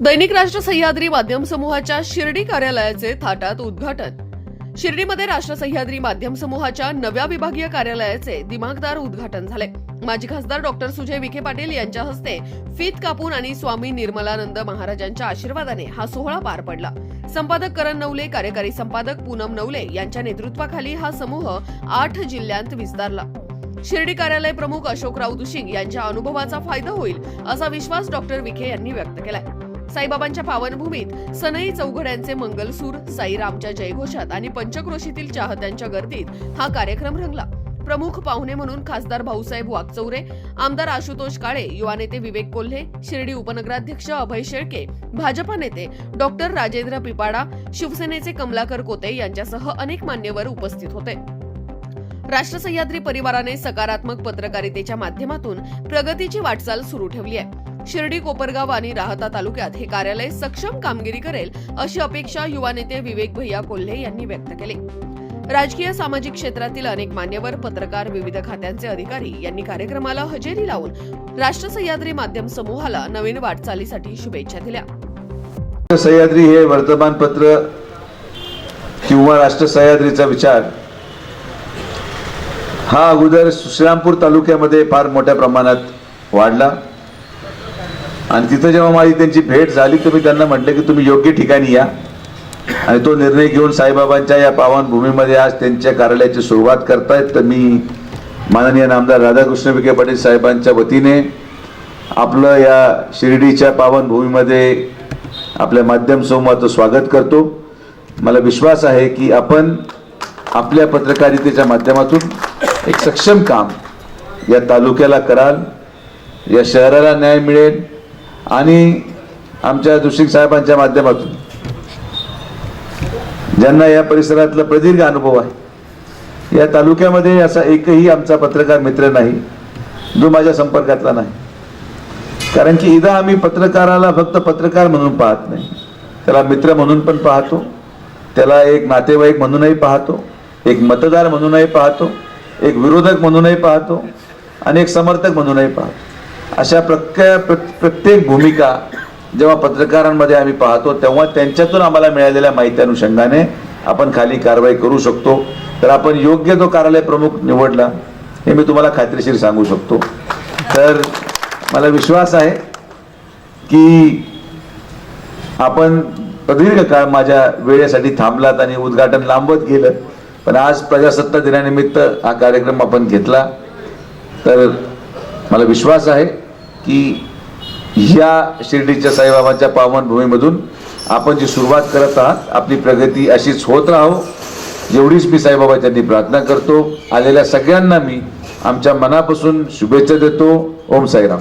दैनिक राष्ट्र सह्याद्री माध्यम समूहाच्या शिर्डी कार्यालयाचे थाटात उद्घाटन. शिर्डीमध्ये राष्ट्र सह्याद्री माध्यम समूहाच्या नव्या विभागीय कार्यालयाचे दिमागदार उद्घाटन झाले. माजी खासदार डॉक्टर सुजय विखे पाटील यांच्या हस्ते फीत कापून आणि स्वामी निर्मलानंद महाराजांच्या आशीर्वादाने हा सोहळा पार पडला. संपादक करण नवले कार्यकारी संपादक पूनम नवले यांच्या नेतृत्वाखाली हा समूह आठ जिल्ह्यांत विस्तारला. शिर्डी कार्यालय प्रमुख अशोकराव दुशिंग यांच्या अनुभवाचा फायदा होईल असा विश्वास डॉक्टर विखे यांनी व्यक्त केलाय. साईबाबांच्या पावनभूमीत सनई चौघड्यांचे मंगलसूर साईरामच्या जयघोषात आणि पंचक्रोशीतील चाहत्यांच्या गर्दीत हा कार्यक्रम रंगला. प्रमुख पाहुणे म्हणून खासदार भाऊसाहेब वागचौरे आमदार आशुतोष काळे युवा नेते विवेक कोल्हे शिर्डी उपनगराध्यक्ष अभय शेळके भाजपा नेते डॉक्टर राजेंद्र पिपाडा शिवसेनेचे कमलाकर कोते यांच्यासह अनेक मान्यवर उपस्थित होते. राष्ट्र सह्याद्री परिवाराने सकारात्मक पत्रकारितेच्या माध्यमातून प्रगतीची वाटचाल सुरू ठेवली आहे. शिर्डी कोपरगाव आणि राहता तालुक्यात हे कार्यालय सक्षम कामगिरी करेल अशी अपेक्षा युवा नेते विवेक भैया कोल्हे यांनी व्यक्त केली. राजकीय सामाजिक क्षेत्रातील अनेक मान्यवर पत्रकार विविध खात्यांचे अधिकारी यांनी कार्यक्रमाला हजेरी लावून राष्ट्र सह्याद्री माध्यम समूहाला नवीन वाटचालीसाठी शुभेच्छा दिल्या. सह्याद्री हे वर्तमानपत्र किंवा राष्ट्र सह्याद्रीचा विचार हा अगोदर श्रीरामपूर तालुक्यामध्ये फार मोठ्या प्रमाणात वाढला. आणि तिथं जेव्हा माझी त्यांची भेट झाली तर मी त्यांना म्हटलं की तुम्ही योग्य ठिकाणी या. आणि तो निर्णय घेऊन साईबाबांच्या या पावनभूमीमध्ये आज त्यांच्या कार्यालयाची सुरुवात करतायत. तर मी माननीय नामदार राधाकृष्ण विखे पाटील साहेबांच्या वतीने आपलं या शिर्डीच्या पावनभूमीमध्ये आपल्या माध्यम समूहाचं स्वागत करतो. मला विश्वास आहे की आपण आपल्या पत्रकारितेच्या माध्यमातून एक सक्षम काम या तालुक्याला कराल या शहराला न्याय मिळेल आणि आमच्या दुशिक साहेबांच्या माध्यमातून ज्यांना या परिसरातला प्रदीर्घ अनुभव आहे या तालुक्यामध्ये असा एकही आमचा पत्रकार मित्र नाही जो माझ्या संपर्कातला नाही. कारण की इथं आम्ही पत्रकाराला फक्त पत्रकार म्हणून पाहत नाही. त्याला मित्र म्हणून पण पाहतो त्याला एक नातेवाईक म्हणूनही पाहतो एक मतदार म्हणूनही पाहतो एक विरोधक म्हणूनही पाहतो आणि एक समर्थक म्हणूनही पाहतो. अशा प्रत्येक प्रत्येक भूमिका जेव्हा पत्रकारांमध्ये आम्ही पाहतो तेव्हा त्यांच्यातून आम्हाला मिळालेल्या माहिती अनुषंगाने आपण खाली कारवाई करू शकतो. तर आपण योग्य तो कार्यालय प्रमुख निवडला हे मी तुम्हाला खात्रीशीर सांगू शकतो. तर मला विश्वास आहे की आपण प्रदीर्घ काळ माझ्या वेळेसाठी थांबलात आणि उद्घाटन लांबत गेलं पण आज प्रजासत्ताक दिनानिमित्त हा कार्यक्रम आपण घेतला. तर मला विश्वास आहे की या शिर्डीच्या साईबाबांच्या पावनभूमीमधून आपण जी सुरुवात करत आहात आपली प्रगती अशीच होत राहो. एवढीच मी साईबाबाच्यांनी प्रार्थना करतो. आलेल्या सगळ्यांना मी आमच्या मनापासून शुभेच्छा देतो. ओम साईराम.